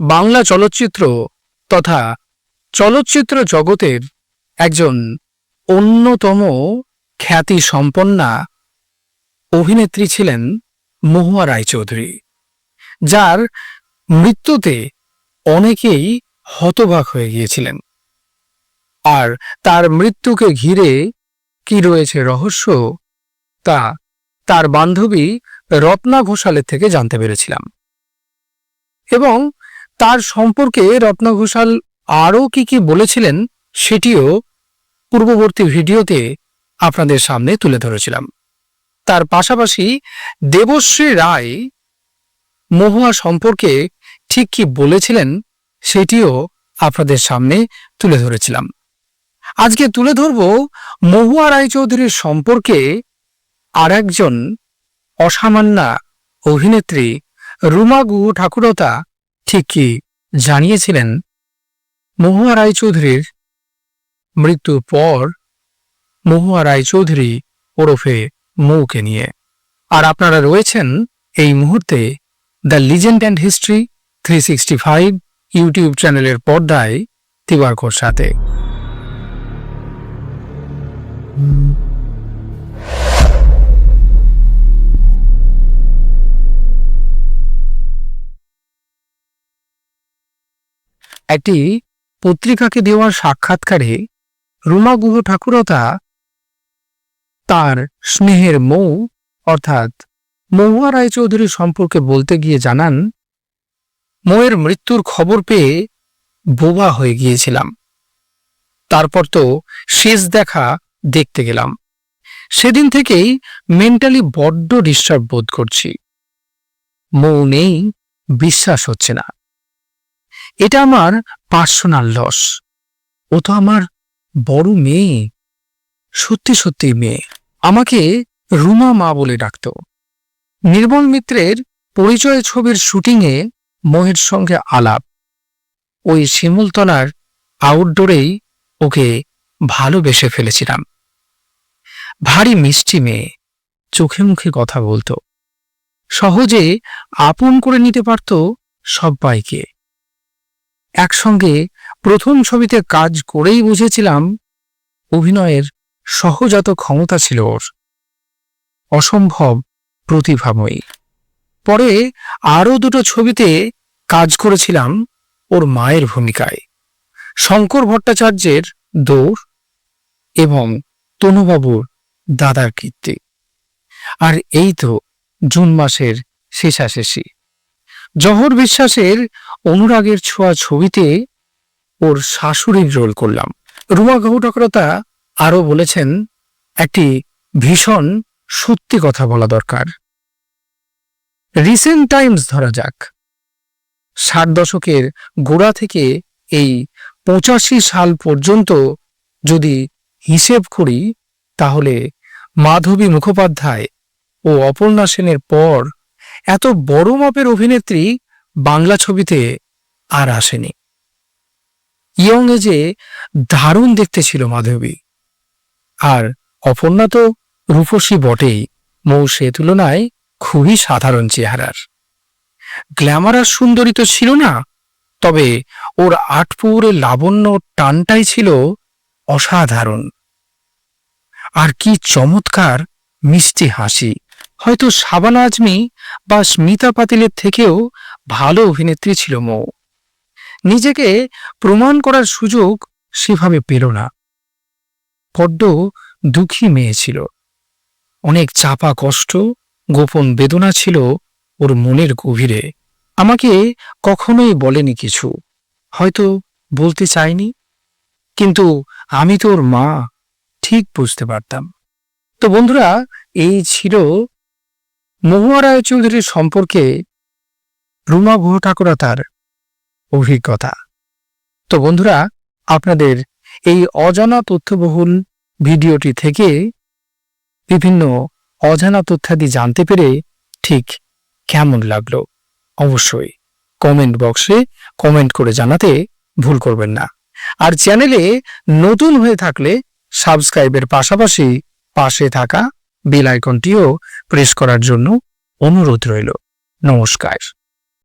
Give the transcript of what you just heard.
বাংলা চলচ্চিত্র তথা চলচ্চিত্র জগতের একজন অন্যতম খ্যাতি সম্পন্না অভিনেত্রী ছিলেন মহুয়া রায়চৌধুরী, যার মৃত্যুতে অনেকেই হতবাক হয়ে গিয়েছিলেন। আর তার মৃত্যুকে ঘিরে কি রয়েছে রহস্য, তা তার বান্ধবী রত্না ঘোষালের থেকে জানতে পেরেছিলাম। এবং তার সম্পর্কে রত্না ঘোষাল আরও কি কি বলেছিলেন সেটিও পূর্ববর্তী ভিডিওতে আপনাদের সামনে তুলে ধরেছিলাম। তার পাশাপাশি দেবশ্রী রায় মহুয়া সম্পর্কে ঠিক কি বলেছিলেন সেটিও আপনাদের সামনে তুলে ধরেছিলাম। আজকে তুলে ধরব মহুয়া রায়চৌধুরীর সম্পর্কে আর একজন অসামান্যা অভিনেত্রী রুমা গুহ ঠাকুরতা ঠিক কি জানিয়েছিলেন? মহুয়া রায়চৌধুরীর মৃত্যুর পর মহুয়া রায়চৌধুরী ওরফে মৌকে নিয়ে। আর আপনারা রয়েছেন এই মুহূর্তে the legend and history three sixty five YouTube চ্যানেলের পর্দায় তিবারকর সাথে একটি পত্রিকাকে দেওয়া সাক্ষাৎকারে রুমা গুহ ঠাকুরতা তার স্নেহের মৌ, অর্থাৎ মহুয়া রায়চৌধুরী সম্পর্কে বলতে গিয়ে জানান, মৌয়ের মৃত্যুর খবর পেয়ে বোবা হয়ে গিয়েছিলাম। তারপর তো শেষ দেখা দেখতে গেলাম। সেদিন থেকেই মেন্টালি বড্ড ডিস্টার্ব বোধ করছি। মৌ নেই, বিশ্বাস হচ্ছে না। এটা আমার পার্সোনাল লস। ও তো আমার বড় মেয়ে। সত্যি সত্যি মেয়ে। আমাকে রুমা মা বলে ডাকত। নির্মল মিত্রের পরিচয় ছবির শুটিংয়ে মোহের সঙ্গে আলাপ। ওই শিমুলতলার আউটডোরেই ওকে ভালোবেসে ফেলেছিলাম। ভারী মিষ্টি মেয়ে। চোখে মুখে কথা বলতো। সহজে আপন করে নিতে পারত সব্বাইকে। একসঙ্গে প্রথম ছবিতে কাজ করেই বুঝেছিলাম অভিনয়ের সহজাত ক্ষমতা ছিল ওর। অসম্ভব প্রতিভাময়ী। পরে আরও দুটো ছবিতে কাজ করেছিলাম ওর মায়ের ভূমিকায়। শঙ্কর ভট্টাচার্যের দৌড় এবং তনুবাবুর দাদার কীর্তি। আর এই তো জুন মাসের শেষাশেষি। জহর বিশ্বাসের অনুরাগের ছোঁয়া ছবিতে ওর শাশুড়ির রোল করলাম। রুমা গৌটকরতা আরও বলেছেন, একটি ভীষণ সত্যি কথা বলা দরকার। রিসেন্ট টাইমস ধরা যাক, ষাট দশকের গোড়া থেকে এই পঁচাশি সাল পর্যন্ত যদি হিসেব করি, তাহলে মাধবী মুখোপাধ্যায় ও অপর্ণা সেনের পর এত বড় মাপের অভিনেত্রী বাংলা ছবিতে আর আসেনি। ইয়ং এজে দারুণ দেখতে ছিল মাধবী, আর অপর্ণা তো রূপসী বটেই, মৌ সে তুলনায় খুবই সাধারণ চেহারার। গ্ল্যামারাস সুন্দরী তো ছিল না, তবে ওর আটপুরের লাবণ্য টানটাই ছিল অসাধারণ। আর কি চমৎকার মিষ্টি হাসি। হয়তো সাবানা আজমি বা স্মিতা পাতিলের থেকেও ভালো অভিনেত্রী ছিল মৌ। নিজেকে প্রমাণ করার সুযোগ সেভাবে পেল না। বড্ড দুঃখী মেয়ে ছিল। অনেক চাপা কষ্ট, গোপন বেদনা ছিল ওর মনের গভীরে। আমাকে কখনোই বলেনি কিছু। হয়তো বলতে চাইনি কিন্তু আমি তো ওর মা, ঠিক বুঝতে পারতাম। তো বন্ধুরা, এই ছিল মহুয়া রায় চৌধুরীর সম্পর্কে রুমা গুহ ঠাকুরতার অভিজ্ঞতা। তো বন্ধুরা, আপনাদের এই অজানা তথ্যবহুল ভিডিওটি থেকে বিভিন্ন অজানা তথ্যাদি জানতে পেরে ঠিক কেমন লাগল? অবশ্যই কমেন্ট বক্সে কমেন্ট করে জানাতে ভুল করবেন না। আর চ্যানেলে নতুন হয়ে থাকলে সাবস্ক্রাইবের পাশাপাশি পাশে থাকা বেল আইকনটিও প্রেস করার জন্য অনুরোধ রইল। নমস্কার।